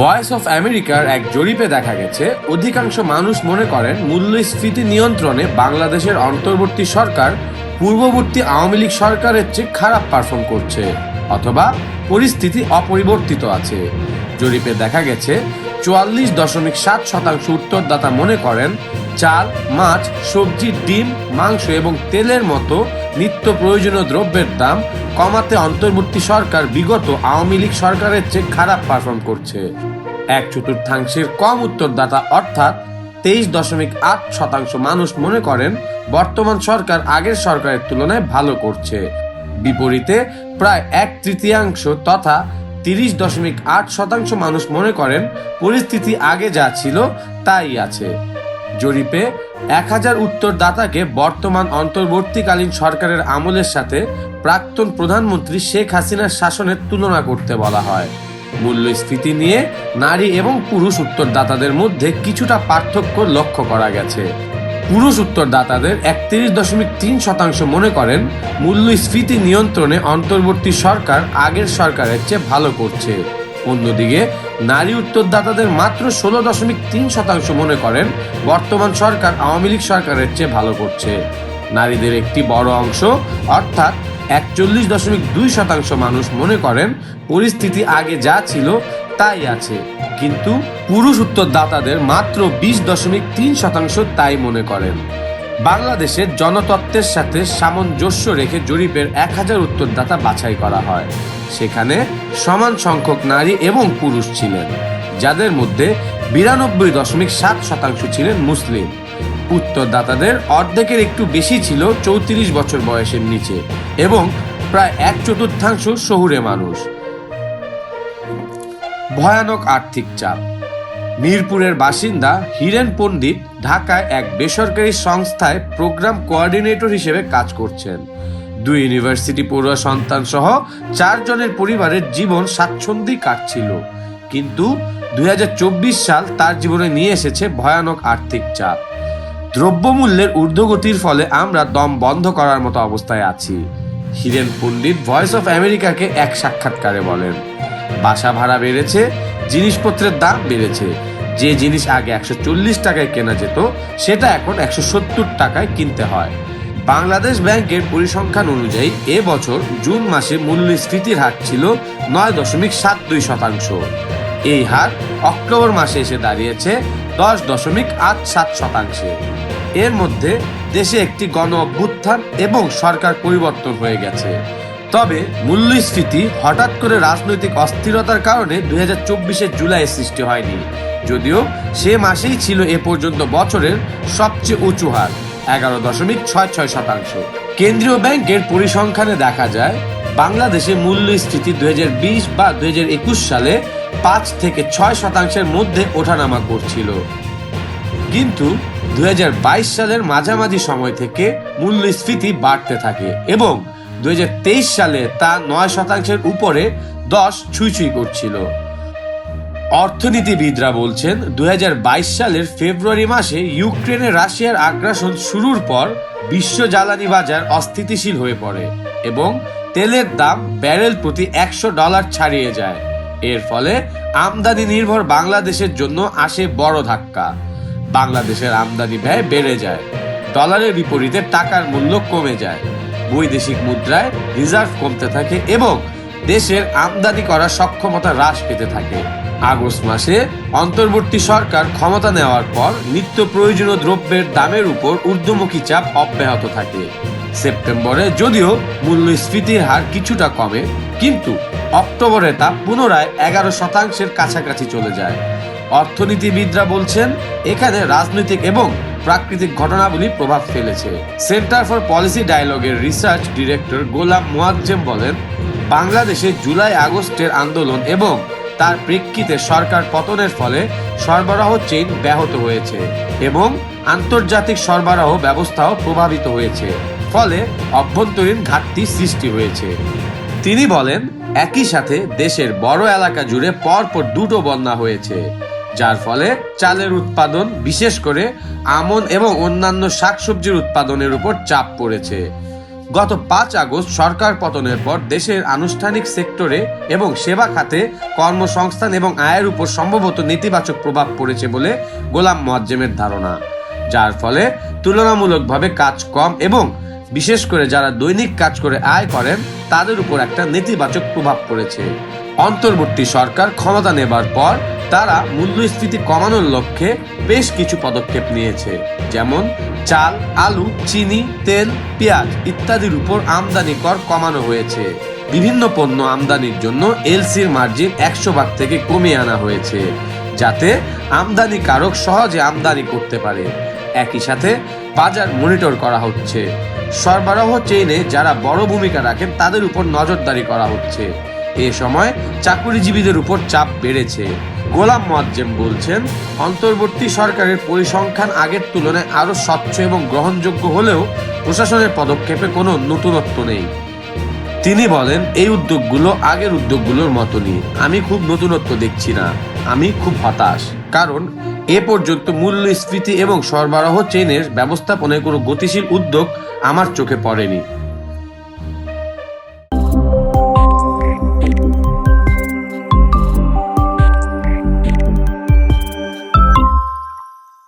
Voice of আমেরিকার এক জরিপে দেখা গেছে, অধিকাংশ মানুষ মনে করেন মূল্যস্ফীতি নিয়ন্ত্রণে বাংলাদেশের অন্তর্বর্তী সরকার পূর্ববর্তী আওয়ামী লীগ সরকারের চেয়ে খারাপ পারফর্ম করছে। অথবা পরিস্থিতি অপরিবর্তিত আছে। জরিপে দেখা গেছে, চুয়াল্লিশ দশমিক সাত শতাংশ উত্তরদাতা মনে করেন, চাল, মাছ, সবজি, ডিম, মাংস এবং তেলের মতো নিত্য প্রয়োজনীয় দ্রব্যের দাম কমাতে অন্তর্বর্তী সরকার বিগত আওয়ামী লীগ সরকারের চেয়ে খারাপ পারফর্ম করছে। এক চতুর্থাংশের কম উত্তরদাতা অর্থাৎ তেইশ দশমিক আট শতাংশ মানুষ মনে করেন, বর্তমান সরকার আগের সরকারের তুলনায় ভালো করছে। বিপরীতে প্রায় এক তৃতীয়াংশ তথা তিরিশ দশমিক আট শতাংশ মানুষ মনে করেন পরিস্থিতি আগে যা ছিল তাই আছে। জরিপে এক হাজার উত্তরদাতাকে বর্তমান অন্তর্বর্তীকালীন সরকারের আমলের সাথে প্রাক্তন প্রধানমন্ত্রী শেখ হাসিনার শাসনের তুলনা করতে বলা হয়। মূল্যস্ফীতি নিয়ে নারী এবং পুরুষ উত্তরদাতাদের মধ্যে কিছুটা পার্থক্য লক্ষ্য করা গেছে। পুরুষ উত্তরদাতাদের একত্রিশ দশমিক তিন শতাংশ মনে করেন মূল্যস্ফীতি নিয়ন্ত্রণে অন্তর্বর্তী সরকার আগের সরকারের চেয়ে ভালো করছে। অন্যদিকে, নারী উত্তরদাতাদের মাত্র ষোলো দশমিক তিন শতাংশ মনে করেন বর্তমান সরকার আওয়ামী লীগ সরকারের চেয়ে ভালো করছে। নারীদের একটি বড় অংশ, অর্থাৎ একচল্লিশ দশমিক দুই শতাংশ মানুষ মনে করেন পরিস্থিতি আগে যা ছিল তাই আছে। কিন্তু পুরুষ উত্তরদাতাদের মাত্র বিশ দশমিক তিন শতাংশ তাই মনে করেন। বাংলাদেশের জনতত্ত্বের সাথে সামঞ্জস্য রেখে জরিপের এক হাজার উত্তরদাতা বাছাই করা হয়। সেখানে সমান সংখ্যক নারী এবং পুরুষ ছিলেন, যাদের মধ্যে বিরানব্বই দশমিক সাত শতাংশ ছিলেন মুসলিম। উত্তরদাতাদের অর্ধেকের একটু বেশি ছিল চৌত্রিশ বছর বয়সের নিচে এবং প্রায় এক চতুর্থাংশ শহুরে মানুষ। ভয়ানক আর্থিক চাপ। মিরপুরের বাসিন্দা হিরেন পণ্ডিত ঢাকায় এক বেসরকারি সংস্থায় প্রোগ্রাম কোঅর্ডিনেটর হিসেবে কাজ করছেন। দুই ইউনিভার্সিটি পড়ুয়া সন্তান সহ চারজনের পরিবারের জীবন স্বাচ্ছন্দ্যই কাটছিল। কিন্তু দুই হাজার চব্বিশ সাল তার জীবনে নিয়ে এসেছে ভয়ানক আর্থিক চাপ। দ্রব্যমূল্যের ঊর্ধ্বগতির ফলে আমরা দম বন্ধ করার মতো অবস্থায় আছি। হিরেন পণ্ডিত ভয়েস অফ আমেরিকাকে এক সাক্ষাৎকারে বলেন বাসা ভাড়া বেড়েছে, জিনিসপত্রের দাম বেড়েছে। যে জিনিস আগে একশো চল্লিশ টাকায় কেনা যেত, সেটা এখন একশো সত্তর টাকায় কিনতে হয়। বাংলাদেশ ব্যাংকের পরিসংখ্যান অনুযায়ী এ বছর জুন মাসে মূল্যস্ফীতির হার ছিল নয় দশমিক সাত দুই শতাংশ। এই হার অক্টোবর মাসে এসে দাঁড়িয়েছে দশ দশমিক আট সাত শতাংশে। এর মধ্যে দেশে একটি গণ অভ্যুত্থান এবং সরকার পরিবর্তন হয়ে গেছে। তবে মূল্যস্ফীতি হঠাৎ করে রাজনৈতিক অস্থিরতার কারণে দুই হাজার চব্বিশের জুলাই সৃষ্টি হয়নি। যদিও সে মাসেই ছিল এ পর্যন্ত বছরের সবচেয়ে উঁচু হার, এগারো দশমিক ছয় ছয় শতাংশ। কেন্দ্রীয় ব্যাংকের পরিসংখ্যানে দেখা যায়, বাংলাদেশে মূল্যস্ফীতি দুই হাজার বিশ বা দুই হাজার একুশ সালে পাঁচ থেকে ছয় শতাংশের মধ্যে ওঠানামা করছিল। কিন্তু দু হাজার বাইশ সালের মাঝামাঝি সময় থেকে মূল্যস্ফীতি বাড়তে থাকে এবং দুই হাজার তেইশ সালে তা নয় শতাংশের উপরে দশ ছুঁই ছুঁই করছিল। অর্থনীতিবিদরা বলছেন, দুই হাজার বাইশ সালের ফেব্রুয়ারি মাসে ইউক্রেনে রাশিয়ার আগ্রাসন শুরুর পর বিশ্ব জ্বালানি বাজার অস্থিতিশীল হয়ে পড়ে এবং তেলের দাম ব্যারেল প্রতি একশো ডলার ছাড়িয়ে যায়। এর ফলে আমদানি নির্ভর বাংলাদেশের জন্য আসে বড় ধাক্কা। বাংলাদেশের আমদানি ব্যয় বেড়ে যায়, ডলারের বিপরীতে টাকার মূল্য কমে যায়। বৈদেশিক মুদ্রায় রিজার্ভ কমতে থাকে এবং দেশের আমদানি করার সক্ষমতা হ্রাস পেতে থাকে। আগস্ট মাসে অন্তর্বর্তী সরকার ক্ষমতা নেওয়ার পর নিত্য প্রয়োজনীয় দ্রব্যের দামের উপর ঊর্ধ্বমুখী চাপ অব্যাহত থাকে। সেপ্টেম্বরে যদিও মূল্যস্ফীতির হার কিছুটা কমে, কিন্তু অক্টোবরে তা পুনরায় এগারো শতাংশের কাছাকাছি চলে যায়। অর্থনীতিবিদরা বলছেন, এখানে রাজনৈতিক এবং প্রাকৃতিক ঘটনাবলী প্রভাব ফেলেছে। সেন্টার ফর পলিসি ডায়ালগের রিসার্চ ডিরেক্টর গোলাম মোয়াজ্জেম বলেন, বাংলাদেশে জুলাই আগস্টের আন্দোলন এবং তার প্রেক্ষিতে সরকার পতনের ফলে সরবরাহ চেইন ব্যাহত হয়েছে এবং আন্তর্জাতিক সরবরাহ ব্যবস্থাও প্রভাবিত হয়েছে, ফলে অভ্যন্তরীণ ঘাটতি সৃষ্টি হয়েছে। তিনি বলেন, একই সাথে দেশের বড় এলাকা জুড়ে পরপর দুটো বন্যা হয়েছে। যার ফলে চালের উৎপাদন, বিশেষ করে আমন এবং অন্যান্য শাকসবজির উৎপাদনের উপর চাপ পড়েছে। গত পাঁচ আগস্ট সরকার পতনের পর দেশের আনুষ্ঠানিক সেক্টরে এবং সেবা খাতে কর্মসংস্থান এবং আয়ের উপর সম্ভবত নেতিবাচক প্রভাব পড়েছে বলে গোলাম মোয়াজ্জেমের ধারণা, যার ফলে তুলনামূলকভাবে কাজ কম এবং বিশেষ করে যারা দৈনিক কাজ করে আয় করেন, তাদের উপর একটা নেতিবাচক প্রভাব পড়েছে। অন্তর্বর্তী সরকার ক্ষমতা নেবার পর তারা মূল্যস্ফীতি কমানোর লক্ষ্যে বেশ কিছু পদক্ষেপ নিয়েছে। যেমন, চাল, আলু, চিনি, তেল, পেঁয়াজ ইত্যাদির উপর আমদানি কর কমানো হয়েছে। বিভিন্ন পণ্য আমদানির জন্য এলসির মার্জিন একশো ভাগ থেকে কমিয়ে আনা হয়েছে, যাতে আমদানিকারক সহজে আমদানি করতে পারে। একই সাথে বাজার মনিটর করা হচ্ছে। সরবরাহ চেইনে যারা বড় ভূমিকা রাখেন তাদের উপর নজরদারি করা হচ্ছে। এ সময় চাকুরিজীবীদের উপর চাপ বেড়েছে। গোলাম মোয়াজ্জেম বলছেন, অন্তর্বর্তী সরকারের পরিসংখ্যান আগের তুলনায় আরও স্বচ্ছ এবং গ্রহণযোগ্য হলেও প্রশাসনের পদক্ষেপে কোনো নতুনত্ব নেই। তিনি বলেন, এই উদ্যোগগুলো আগের উদ্যোগগুলোর মতনই। আমি খুব নতুনত্ব দেখছি না। আমি খুব হতাশ। কারণ, এ পর্যন্ত মূল্যস্ফীতি এবং সরবরাহ চেইনের ব্যবস্থাপনায় কোনো গতিশীল উদ্যোগ আমার চোখে পড়েনি।